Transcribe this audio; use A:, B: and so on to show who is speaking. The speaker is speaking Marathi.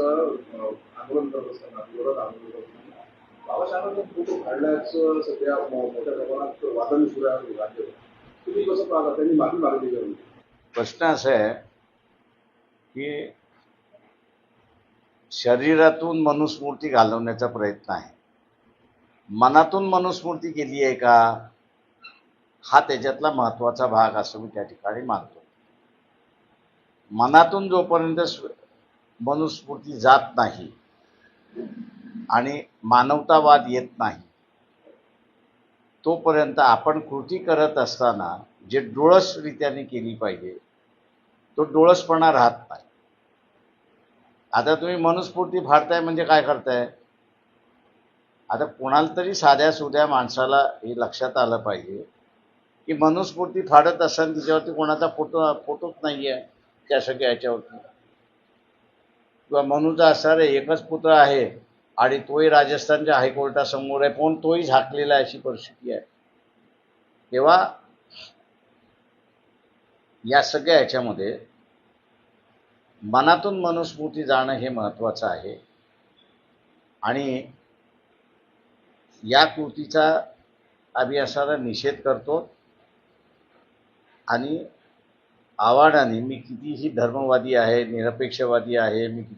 A: आंदोलन करत असताना विरोधात आंदोलन करत असताना बाबासाहेबांचा फोटो काढल्याचं सध्या मोठ्या प्रमाणात वादन सुरू आहे राज्यात. तुम्ही कसं पाहता? त्यांनी माफी
B: प्रश्न असा आहे की शरीरातून मनुस्मृती घालवण्याचा प्रयत्न आहे. मनातून मनुस्मृती केली आहे का? हा त्याच्यातला महत्त्वाचा भाग असं मी त्या ठिकाणी मानतो. मनातून जोपर्यंत मनुस्मृती जात नाही. आणि मानवतावाद येत नाही. तोपर्यंत आपण कृती करत असताना जे डोळसरित्याने केली पाहिजे तो डोळसपणा राहत नाही. आता तुम्ही मनुस्फूर्ती फाडताय म्हणजे काय करताय? आता कोणाला तरी साध्या सुध्या माणसाला हे लक्षात आलं पाहिजे की मनुस्फूर्ती फाडत असताना तिच्यावरती कोणाचा फोटो फोटोच नाही आहे त्या सगळ्या याच्यावरती किंवा मनुचा असणारे एकच पुत्र आहे आणि तोही राजस्थानच्या हायकोर्टासमोर आहे पण तोही झाकलेला आहे अशी परिस्थिती आहे. तेव्हा या सगळ्या ह्याच्यामध्ये मनातून मनुस्मृती जाणं हे महत्त्वाचं आहे. आणि या कृतीचा आम्ही असाला निषेध करतो आणि आव्हानाने मी कितीही धर्मवादी आहे निरपेक्षवादी आहे मी किती